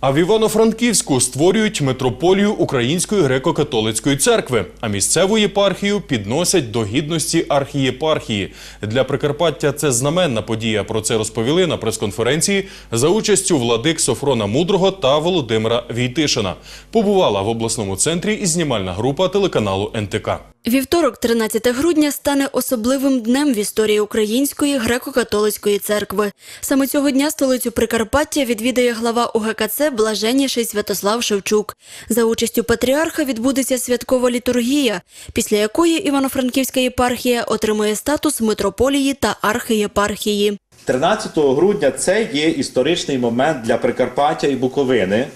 А в Івано-Франківську створюють митрополію Української греко-католицької церкви, а місцеву єпархію підносять до гідності архієпархії. Для Прикарпаття це знаменна подія. Про це розповіли на прес-конференції за участю владик Софрона Мудрого та Володимира Війтишина. Побувала в обласному центрі і знімальна група телеканалу НТК. Вівторок, 13 грудня, стане особливим днем в історії Української греко-католицької церкви. Саме цього дня столицю Прикарпаття відвідає глава УГКЦ Блаженніший Святослав Шевчук. За участю патріарха відбудеться святкова літургія, після якої Івано-Франківська єпархія отримує статус митрополії та архієпархії. 13 грудня це є історичний момент для Прикарпаття і Буковини,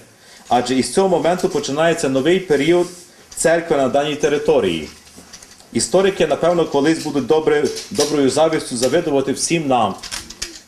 адже із цього моменту починається новий період церкви на даній території. Історики, напевно, колись будуть добре, доброю завістю завидувати всім нам,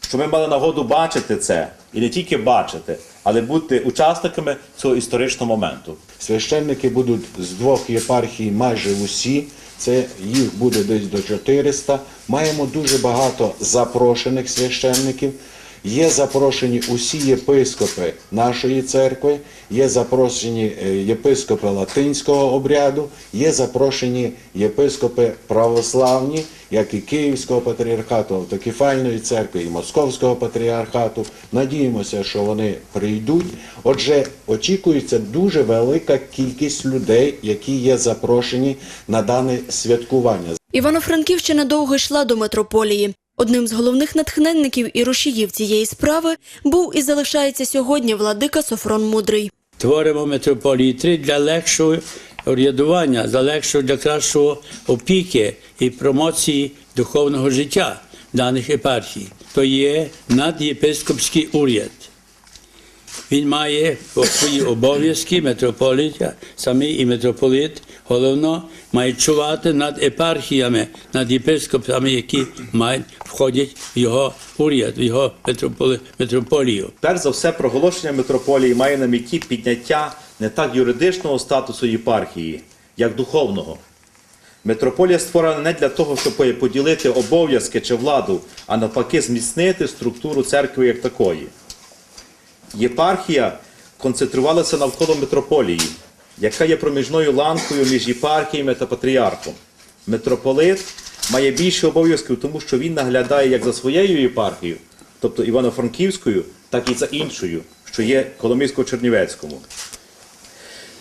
що ми мали нагоду бачити це, і не тільки бачити, але бути учасниками цього історичного моменту. Священники будуть з двох єпархій майже усі. Це їх буде десь до 400. Маємо дуже багато запрошених священників. Є запрошені усі єпископи нашої церкви, є запрошені е, єпископи латинського обряду, є запрошені єпископи православні, як і Київського патріархату, Автокефальної церкви, і Московського патріархату. Надіємося, що вони прийдуть. Отже, очікується дуже велика кількість людей, які є запрошені на дане святкування. Івано-Франківщина довго йшла до митрополії. Одним з головних натхненників і рушіїв цієї справи був і залишається сьогодні владика Софрон Мудрий. Творимо митрополітри для легшого орієнтування, для легшого, для кращого опіки і промоції духовного життя даних епархій. То є надєпископський уряд. Він має свої обов'язки митрополита, самий і митрополит, головно, має чувати над епархіями, над єпископами, які мають, входять в його уряд, в його митрополію. Перш за все, проголошення митрополії має на меті підняття не так юридичного статусу єпархії, як духовного. Митрополія створена не для того, щоб поділити обов'язки чи владу, а навпаки, зміцнити структуру церкви як такої. Єпархія концентрувалася навколо митрополії, яка є проміжною ланкою між єпархіями та патріархом. Митрополит має більше обов'язків, тому що він наглядає як за своєю єпархією, тобто Івано-Франківською, так і за іншою, що є Коломийсько-Чернівецькому.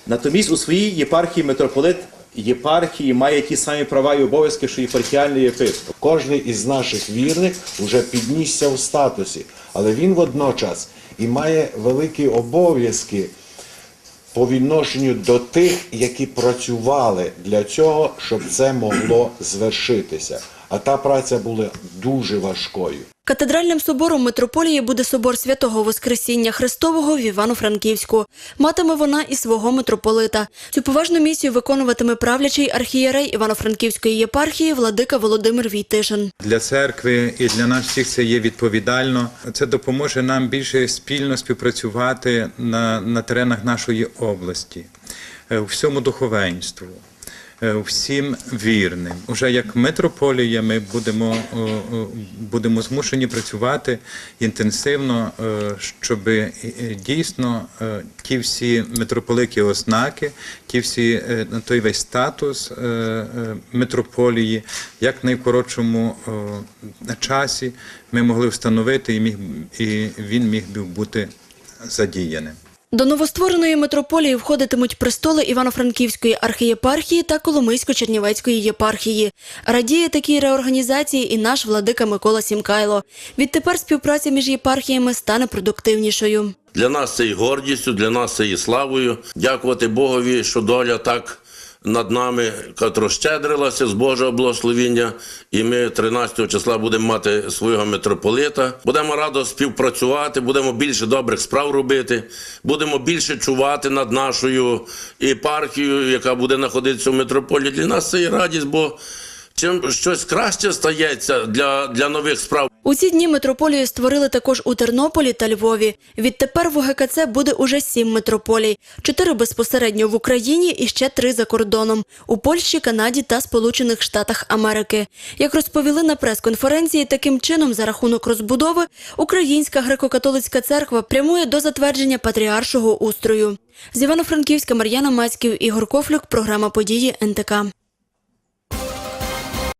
Натомість у своїй єпархії митрополит єпархії має ті самі права і обов'язки, що єпархіальний єпископ. Кожний із наших вірних вже піднісся в статусі, але він водночас і має великі обов'язки по відношенню до тих, які працювали для цього, щоб це могло звершитися. А та праця була дуже важкою. Катедральним собором митрополії буде собор святого Воскресіння Христового в Івано-Франківську. Матиме вона і свого митрополита. Цю поважну місію виконуватиме правлячий архієрей Івано-Франківської єпархії владика Володимир Війтишин. Для церкви і для нас всіх це є відповідально. Це допоможе нам більше спільно співпрацювати на, на теренах нашої області, е, всьому духовенству. Е, Всім вірним, уже як митрополія, ми будемо, о, о, будемо змушені працювати інтенсивно, е, щоб е, дійсно е, ті всі митрополики ознаки, ті всі е, той весь статус е, е, митрополії, як найкоротшому е, часі ми могли встановити і міг і він міг би бути задіяним. До новоствореної митрополії входитимуть престоли Івано-Франківської архієпархії та Коломийсько-Чернівецької єпархії. Радіє такій реорганізації і наш владика Микола Сімкайло. Відтепер співпраця між єпархіями стане продуктивнішою. Для нас це і гордістю, для нас це і славою. Дякувати Богові, що доля так над нами розщедрилася з Божого благословіння. І ми 13 числа будемо мати свого митрополита. Будемо радо співпрацювати, будемо більше добрих справ робити, будемо більше чувати над нашою єпархією, яка буде знаходитися в митрополії. Для нас це і радість, бо чим щось краще стається для, для нових справ. У ці дні митрополію створили також у Тернополі та Львові. Відтепер в УГКЦ буде уже сім митрополій: чотири безпосередньо в Україні і ще три за кордоном у Польщі, Канаді та Сполучених Штатах Америки. Як розповіли на прес-конференції, таким чином, за рахунок розбудови, Українська греко-католицька церква прямує до затвердження патріаршого устрою. З Івано-Франківська Мар'яна Мацьків, Ігор Кофлюк, програма події НТК.